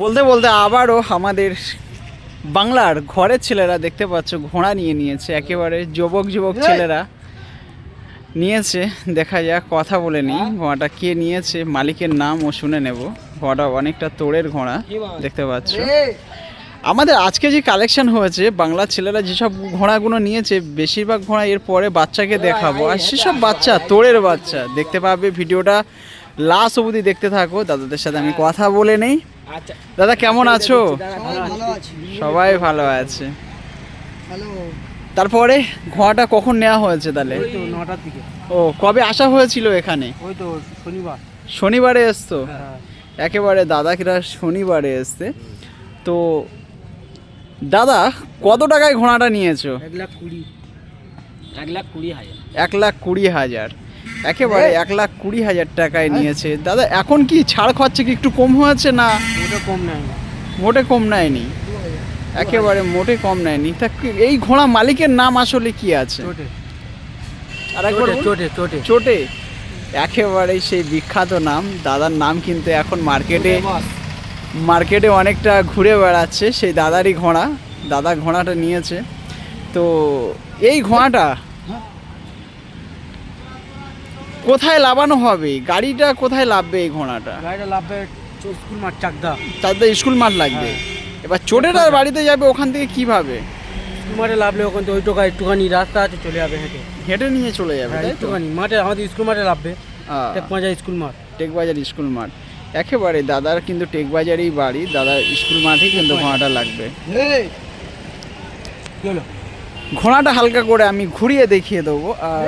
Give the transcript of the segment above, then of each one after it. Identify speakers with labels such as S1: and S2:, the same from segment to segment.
S1: বলতে বলতে আবারও আমাদের বাংলার ঘরের ছেলেরা দেখতে পাচ্ছ ঘোড়া নিয়ে নিয়েছে একেবারে যুবক যুবক ছেলেরা নিয়েছে দেখা যাক কথা বলে নিই ঘোড়াটা কে নিয়েছে মালিকের নাম ও শুনে নেব ঘোড়াটা অনেকটা তোড়ের ঘোড়া দেখতে পাচ্ছ। আমাদের আজকে যে কালেকশন হয়েছে বাংলার ছেলেরা যেসব ঘোড়াগুলো নিয়েছে বেশিরভাগ ঘোড়া এর পরে বাচ্চাকে দেখাবো আর সেসব বাচ্চা তোড়ের বাচ্চা। দেখতে পাবে ভিডিওটা লাস্ট অবধি দেখতে থাকো দাদাদের সাথে আমি কথা বলে নেই। দাদা কেমন আছো? সবাই ভালো আছে। তারপরে ঘোড়াটা কখন নেওয়া হয়েছে তাহলে?
S2: ওই তো নটার দিকে।
S1: ও কবে আসা হয়েছিল এখানে?
S2: ওই তো শনিবার।
S1: শনিবারে এসতো
S2: হ্যাঁ
S1: একেবারে দাদাকিরা শনিবারে এসছে। তো দাদা কত টাকায় ঘোড়াটা নিয়েছো?
S2: এক লাখ কুড়ি। এক লাখ কুড়ি হাজার।
S1: এক লাখ কুড়ি হাজার। একেবারে এক লাখ কুড়ি হাজার টাকায় নিয়েছে। দাদা এখন কি ছাড় খরচা কি একটু কম হয়েছে না?
S2: ওটা কম নাই
S1: মোটে কম নেয়নি? একেবারে মোটে কম নেয়নি। তা এই ঘোড়া মালিকের নাম আসলে কি আছে? আর একবার
S2: চোটে চোটে চোটে।
S1: একেবারে সেই বিখ্যাত নাম। দাদার নাম কিন্তু এখন মার্কেটে মার্কেটে অনেকটা ঘুরে বেড়াচ্ছে সেই দাদারই ঘোড়া। দাদা ঘোড়াটা নিয়েছে। তো এই ঘোড়াটা কোথায় লাভানো হবে? গাড়িটা কোথায় লাভবে এই ঘোড়াটা?
S2: গাড়িটা লাভবে স্কুল মাঠ চাকদা।
S1: তাদের স্কুল মাঠ লাগবে। এবার চোটেটার বাড়িতে যাবে ওখান থেকে কীভাবে?
S2: স্কুল মাঠে লাভলে ওখান থেকে ওই টোকা একটুখানি রাস্তা আছে চলে যাবে হেঁটে।
S1: হেঁটে নিয়ে চলে যাবে
S2: হ্যাঁ একটুখানি। মাঠে আমাদের স্কুল মাঠে লাভবে। টেকমাজা স্কুল মাঠ।
S1: টেকবাজার স্কুল মাঠ। একেবারে দাদার কিন্তু টেকবাজারেই বাড়ি দাদার স্কুল মাঠেই কিন্তু ঘোড়াটা লাগবে। ঘোড়াটা হালকা করে আমি ঘুরিয়ে দেখিয়ে দেবো আর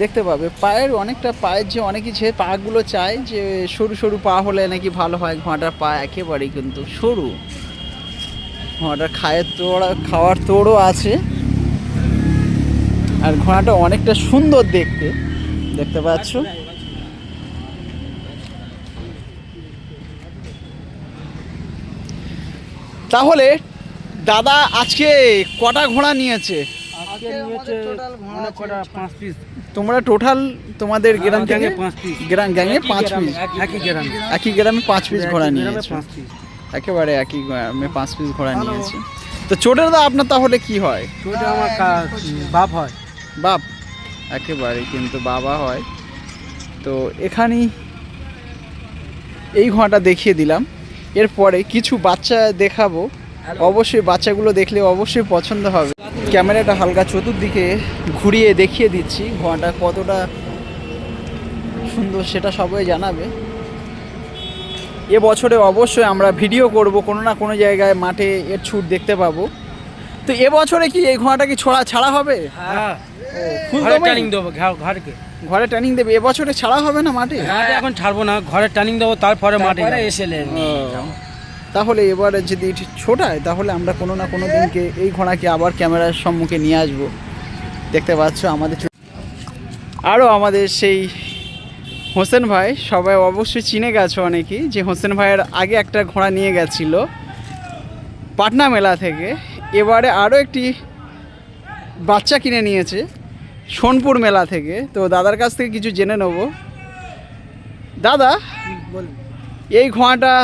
S1: দেখতে পাবে। পায়ের অনেকটা পায়ের যে অনেক কিছু পাগুলো চায় যে সরু সরু পা হলে নাকি ভালো হয়। ঘোড়াটার পা একেবারেই কিন্তু সরু। ঘোড়াটার খায়ের তোড়া খাওয়ার তোড়ও আছে। আর ঘোড়াটা অনেকটা সুন্দর দেখতে। দেখতে পাচ্ছ? তাহলে দাদা আজকে কটা ঘোড়া নিয়েছে?
S2: আজকে নিয়েছে মনে পাঁচ পিস
S1: তোমরা টোটাল তোমাদের গ্রাম থেকে গ্রাম গ্যাংয়ে পাঁচ পিস
S2: একই গ্রামে।
S1: একই গ্রামে পাঁচ পিস ঘোড়া নিয়েছে। একেবারে একই গ্রামে পাঁচ পিস ঘোড়া নিয়েছে। তো চোটের দা আপনার তাহলে কি হয়?
S2: ওইটা আমার বাপ হয়।
S1: বাপ? একেবারে কিন্তু বাবা হয়। তো এখানেই এই ঘোড়াটা দেখিয়ে দিলাম। এরপরে কিছু বাচ্চা দেখাবো। অবশ্যই বাচ্চাগুলো দেখলে অবশ্যই পছন্দ হবে। ক্যামেরাটা হালকা চতুর্দিকে ঘুরিয়ে দেখিয়ে দিচ্ছি ঘোড়াটা কতটা সুন্দর সেটা সবাই জানাবে। এ বছরে অবশ্যই আমরা ভিডিও করব কোনো না কোনো জায়গায় মাঠে এর ছুট দেখতে পাবো। তো এবছরে কি এই ঘোড়াটা কি ছড়া ছাড়া হবে?
S2: হ্যাঁ।
S1: ফুল?
S2: ট্রেনিং দেবো ঘরকে
S1: ঘরে ট্রেনিং দেবে এবছরে ছাড়া হবে না মাঠে?
S2: এখন ছাড়বো না ঘরে টার্নিং দেবো তারপরে মাঠে এসে
S1: তাহলে এবারে যদি এটি ছোটায় তাহলে আমরা কোনো না কোনো দিনকে এই ঘোড়াকে আবার ক্যামেরার সম্মুখে নিয়ে আসব। দেখতে পাচ্ছ আমাদের আরও আমাদের সেই হোসেন ভাই সবাই অবশ্যই চিনে গেছো অনেকেই যে হোসেন ভাইয়ের আগে একটা ঘোড়া নিয়ে গেছিল পাটনা মেলা থেকে। এবারে আরও একটি বাচ্চা কিনে নিয়েছে সোনপুর মেলা থেকে। তো দাদার কাছ থেকে কিছু জেনে নেব। দাদা এই ঘোড়াটা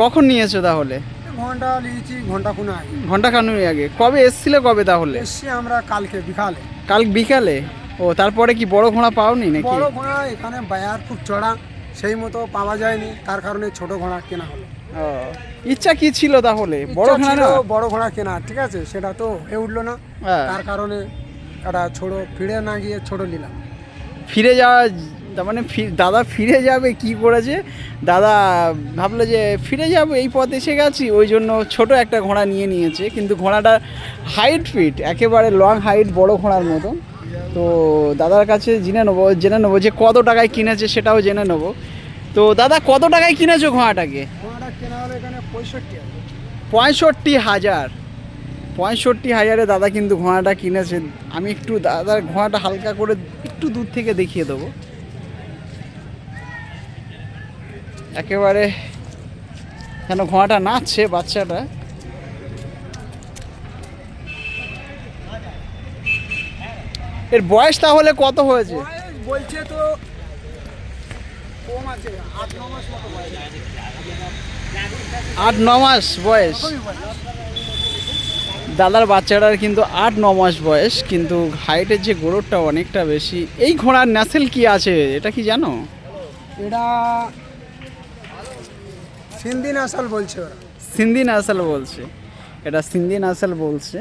S1: কখন নিয়েছো তাহলে?
S3: ঘণ্টা নিয়েছি ঘণ্টা কোনো আগে।
S1: ঘণ্টা খানুই আগে। কবে এসছিলে কবে তাহলে?
S3: এসছি আমরা কালকে বিকালে।
S1: কাল বিকালে? ও তারপরে কি বড় ঘোড়া পাওনি নাকি?
S3: বড় ঘোড়া এখানে বায়ার খুব চড়া সেই মতো পাওয়া যায়নি তার কারণে ছোট ঘোড়া কেনা হলো।
S1: ও, ইচ্ছা কি ছিল তাহলে? বড় ঘোড়া না?
S3: বড় ঘোড়া কেনা ঠিক আছে? সেটা তো হয়ে উঠল না।
S1: হ্যাঁ।
S3: তার কারণে একটা ছোট ফিরে না গিয়ে ছোট নিলাম।
S1: ফিরে যাওয়া তার মানে দাদা ফিরে যাবে কি করেছে? দাদা ভাবলো যে ফিরে যাব এই পথ এসে গেছি। ওই জন্য ছোট একটা ঘোড়া নিয়ে নিয়েছে। কিন্তু ঘোড়াটা হাইট ফিট একেবারে লং হাইট বড় ঘোড়ার মতন। তো দাদার কাছে জেনে নেব জেনে নেব যে কত টাকায় কিনেছে সেটাও জেনে নেব। তো দাদা কত টাকায় কিনেছো ঘোড়াটাকে?
S3: ঘোড়াটা কেনা হলো এখানে পঁয়ষট্টি
S1: পঁয়ষট্টি হাজার। পঁয়ষট্টি হাজারে দাদা কিন্তু ঘোড়াটা কিনেছে। আমি একটু দাদার ঘোড়াটা হালকা করে একটু দূর থেকে দেখিয়ে দেবো। একেবারে কেন ঘোড়াটা নাচছে বাচ্চাটা? এর বয়স তাহলে কত হয়েছে?
S3: বলছে তো আট ন মাস বয়স।
S1: দাদার বাচ্চাটার কিন্তু আট ন মাস বয়স কিন্তু হাইটের যে গোড়টা অনেকটা বেশি। এই ঘোড়ার ন্যাসেল কি আছে? এটা কি জানো?
S3: এটা সিন্ধি নাসাল বলছে ওরা।
S1: সিন্ধি নাসাল বলছে। এটা সিন্ধি নাসাল বলছে।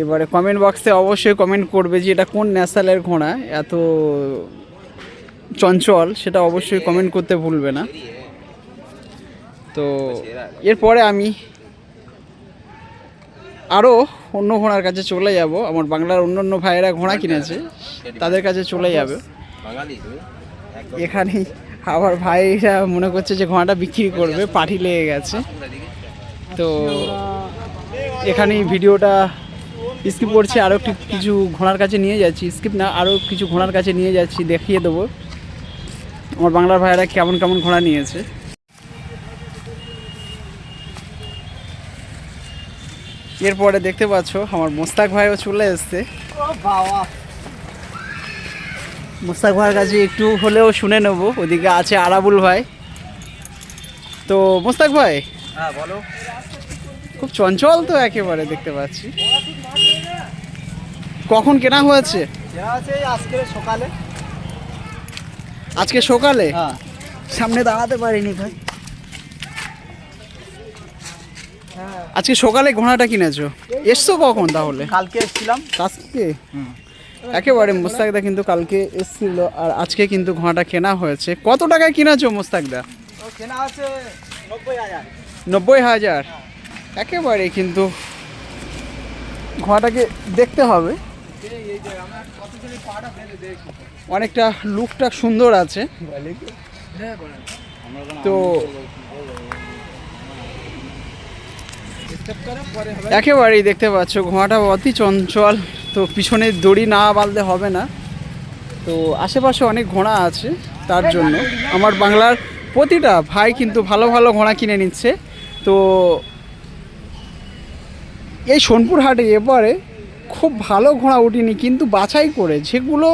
S1: এবারে কমেন্ট বক্সে অবশ্যই কমেন্ট করবে যে এটা কোন ন্যাসালের ঘোড়া এত চঞ্চল সেটা অবশ্যই কমেন্ট করতে ভুলবে না। তো এরপরে আমি আরও অন্য ঘোড়ার কাছে চলে যাব। আমার বাংলার অন্য অন্য ভাইয়েরা ঘোড়া কিনেছে তাদের কাছে চলে যাবে। এখানেই আবার ভাইরা মনে করছে যে ঘোড়াটা বিক্রি করবে, পাঠি লেগে গেছে। তো এখানেই ভিডিওটা স্কিপ করছি আরও একটু কিছু ঘোড়ার কাছে নিয়ে যাচ্ছি। স্কিপ না আরও কিছু ঘোড়ার কাছে নিয়ে যাচ্ছি, দেখিয়ে দেবো। আমার বাংলার ভাইয়েরা কেমন কেমন ঘোড়া নিয়েছে। এরপরে দেখতে পাচ্ছ, আমার মোস্তাক ভাইও চলে এসছে। ভাইয়ের কাছে একটু হলেও শুনে নেব। ওদিকে আছে আরাবুল ভাই। তো মোস্তাক ভাই
S2: হ্যাঁ বলো।
S1: খুব চঞ্চল তো একেবারে দেখতে পাচ্ছি। কখন কেনা হয়েছে?
S3: আজকে সকালে।
S1: আজকে সকালে?
S3: হ্যাঁ।
S1: সামনে দাঁড়াতে পারিনি ভাই। আজকে সকালে ঘোড়াটা কিনেছো? এসছো কখন তাহলে?
S3: কালকে এসেছিলাম।
S1: আজকে একেবারে মোস্তাকদা কিন্তু কালকে এসছিল আর আজকে কিন্তু ঘোড়াটা কেনা হয়েছে। কত টাকায় কিনেছো মোস্তাকদা?
S3: কেনা আছে নব্বই হাজার।
S1: একেবারে কিন্তু ঘোড়াটাকে দেখতে হবে। অনেকটা লুকটা সুন্দর আছে। তো একেবারেই দেখতে পাচ্ছ, ঘোড়াটা অতি চঞ্চল। তো পিছনে দড়ি না বাঁধলে হবে না। তো আশেপাশে অনেক ঘোড়া আছে তার জন্য। আমার বাংলার প্রতিটা ভাই কিন্তু ভালো ভালো ঘোড়া কিনে নিচ্ছে। তো এই সোনপুর হাটে এবারে খুব ভালো ঘোড়া উঠিনি, কিন্তু বাছাই করে যেগুলো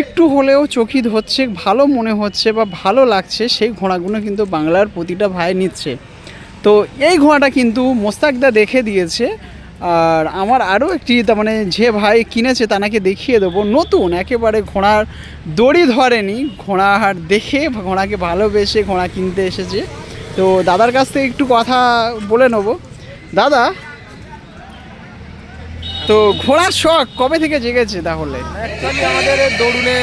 S1: একটু হলেও চকিত হচ্ছে ভালো মনে হচ্ছে বা ভালো লাগছে, সেই ঘোড়াগুলো কিন্তু বাংলার প্রতিটা ভাই নিচ্ছে। তো এই ঘোড়াটা কিন্তু মোস্তাকদা দেখে দিয়েছে। আর আমার আরও একটি তার মানে যে ভাই কিনেছে তাকে দেখিয়ে দেবো। নতুন একেবারে ঘোড়ার দড়ি ধরেনি। ঘোড়ার দেখে ঘোড়াকে ভালোবেসে ঘোড়া কিনতে এসেছে। তো দাদার কাছ থেকে একটু কথা বলে নেব। দাদা তো ঘোড়ার শখ কবে থেকে জেগেছে তাহলে?
S2: আমাদের দৌড়ুনে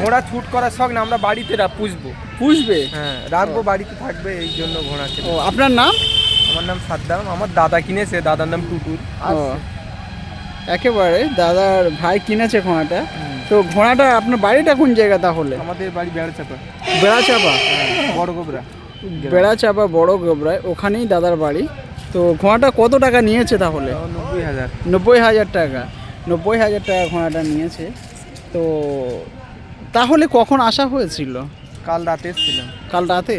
S2: ঘোড়া ছুট করার শখ না আমরা বাড়িতে পুষবো।
S1: পুষবে?
S2: হ্যাঁ রাখব বাড়িতে থাকবে এই জন্য ঘোড়া
S1: ও আপনার নাম?
S2: আমার নাম সাদ্দাম আমার দাদা কিনেছে দাদার নাম টুটুর
S1: একেবারে দাদার ভাই কিনেছে ঘোড়াটা। তো ঘোড়াটা আপনার বাড়িটা কোন জায়গা তাহলে?
S2: আমাদের বাড়ি বেড়া চাপা
S1: বেড়াচাপা
S2: বড় গোবরা।
S1: বেড়াচাপা বড় গোবরায় ওখানেই দাদার বাড়ি। তো ঘোড়াটা কত টাকা নিয়েছে তাহলে?
S2: নব্বই হাজার।
S1: নব্বই হাজার টাকা। নব্বই হাজার টাকা ঘোড়াটা নিয়েছে। তো তাহলে কখন আসা হয়েছিল?
S2: কাল রাতে এসেছিলাম।
S1: কাল রাতে?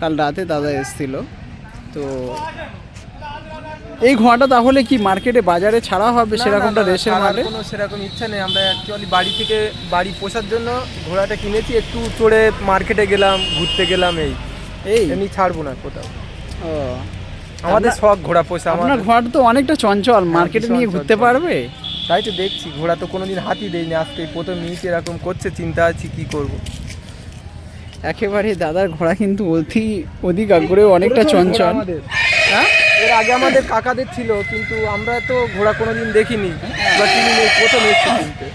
S1: কাল রাতে দাদা এসেছিল। তো এই ঘোড়াটা তাহলে কি মার্কেটে বাজারে ছাড়া হবে সেরকমটা রেসের মাঠে
S2: কোনো সেরকম ইচ্ছা নেই। আমরা অ্যাকচুয়ালি বাড়ি থেকে বাড়ি পোষার জন্য ঘোড়াটা কিনেছি। একটু চড়ে মার্কেটে গেলাম ঘুরতে গেলাম এই।
S1: এই?
S2: এমনি ছাড়বো না কোথাও।
S1: ও।
S2: আমাদের শখ ঘোড়া পোষা
S1: আপনার ঘোড়াটা তো অনেকটা চঞ্চল। মার্কেটে নিয়ে ঘুরতে পারবে?
S2: তাই তো দেখছি ঘোড়া তো কোনোদিন হাতি দেয়নি। আজকে এই প্রথম নিয়েছি এরকম করছে চিন্তা আছি কি করব।
S1: একেবারে দাদার ঘোড়া কিন্তু অতি অধিক আগ্রহে অনেকটা চঞ্চল।
S2: হ্যাঁ? এর আগে আমাদের কাকাদের ছিল কিন্তু আমরা তো ঘোড়া কোনোদিন দেখিনি। বা কিনি প্রথম এসেছি কিনতে।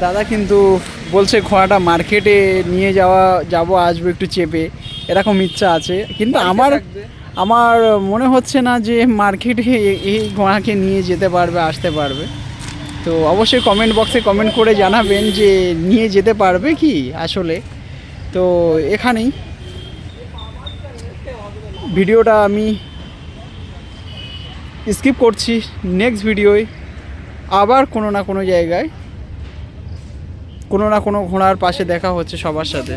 S1: দাদা কিন্তু বলছে ঘোড়াটা মার্কেটে নিয়ে যাওয়া যাব আসব একটু চেপে। এরকম ইচ্ছা আছে। কিন্তু আমার আমার মনে হচ্ছে না যে মার্কেটে এই ঘোড়াকে নিয়ে যেতে পারবে আসতে পারবে। তো অবশ্যই কমেন্ট বক্সে কমেন্ট করে জানাবেন যে নিয়ে যেতে পারবে কি আসলে। তো এখানেই ভিডিওটা আমি স্কিপ করছি। নেক্সট ভিডিওয় আবার কোনো না কোনো জায়গায় কোনো না কোনো ঘোড়ার পাশে দেখা হচ্ছে সবার সাথে।